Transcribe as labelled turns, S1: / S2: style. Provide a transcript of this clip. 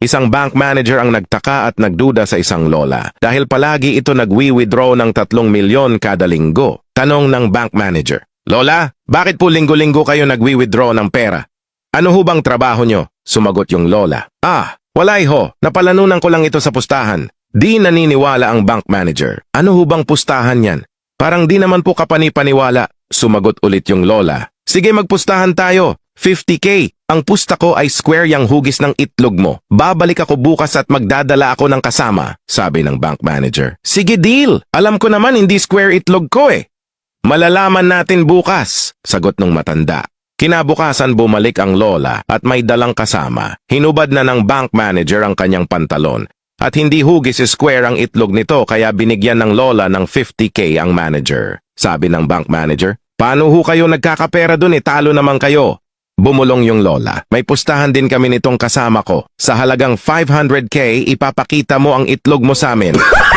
S1: Isang bank manager ang nagtaka at nagduda sa isang lola dahil palagi ito nagwi-withdraw ng 3 milyon kada linggo. Tanong ng bank manager, Lola, bakit po linggo-linggo kayo nagwi-withdraw ng pera? Ano ho bang trabaho nyo? Sumagot yung lola. Ah, wala ho. Napalanunan ko lang ito sa pustahan. Di naniniwala ang bank manager. Ano ho bang pustahan yan? Parang di naman po kapani-paniwala. Sumagot ulit yung lola. Sige magpustahan tayo. 50k. Ang pusta ko ay square yang hugis ng itlog mo. Babalik ako bukas at magdadala ako ng kasama, sabi ng bank manager. Sige deal. Alam ko naman hindi square itlog ko eh. Malalaman natin bukas, sagot ng matanda. Kinabukasan bumalik ang lola at may dalang kasama. Hinubad na ng bank manager ang kanyang pantalon. At hindi hugis square ang itlog nito kaya binigyan ng lola ng 50k ang manager. Sabi ng bank manager, paano ho kayo nagkakapera dun eh, talo naman kayo. Bumulong yung lola. May pustahan din kami nitong kasama ko. Sa halagang 500k, ipapakita mo ang itlog mo sa amin.